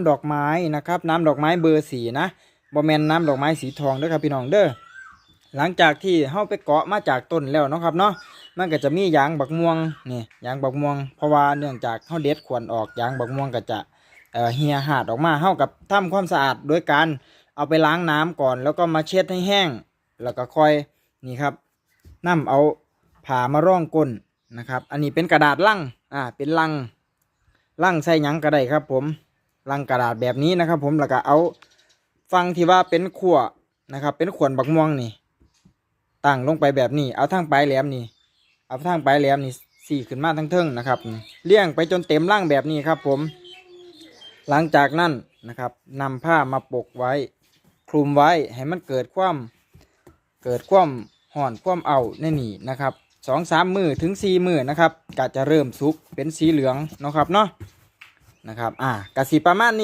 น้ำดอกไม้นะครับ น้ำดอกไม้เบอร์สีนะบอแมนน้ำดอกไม้สีทองเด้อครับพี่น้องเด้อหลังจากที่เฮาไปเกาะมาจากต้นแล้วเนาะครับเนาะมันก็จะมียางบักม่วงนี่ยางบักม่วงเพราะว่าเนื่องจากเฮาเด็ดขวนออกยางบักม่วงก็จะเอ่อเหี่ยหาดออกมาเฮากับทำความสะอาดโดยการเอาไปล้างน้ำก่อน แล้วก็มาเช็ดให้แห้ง แล้วก็ค่อยนี่ครับนํเอาผ่ามาร่องก้นนะครับ อันนี้เป็นกระดาษลังอ่าเป็นลังลังใส่ยังก็ได้ครับผม ลังกระดาษแบบนี้นะครับ ผมแล้วก็เอาฟังที่ว่าเป็นขั่วนะครับ เป็นขวนบักม่วงนี่ตั้งลงไปแบบนี้ เอาทางปลายแหลมนี่ เอาทางปลายแหลมนี่สี่ขึ้นมาทั้งเทิงนะครับเลี้ยงไปจนเต็มร่างแบบนี้ครับ ผม หลังจากนั้นนะครับนำผ้ามาปกไว้ คลุมไว้ให้มันเกิดความเกิดความห่อนความเอาในนี่นะครับสองสามมือถึงสี่มือนะครับก็จะเริ่มสุกเป็นสีเหลืองนะครับเนาะ นะครับ อ่ากะสีประมาณนี้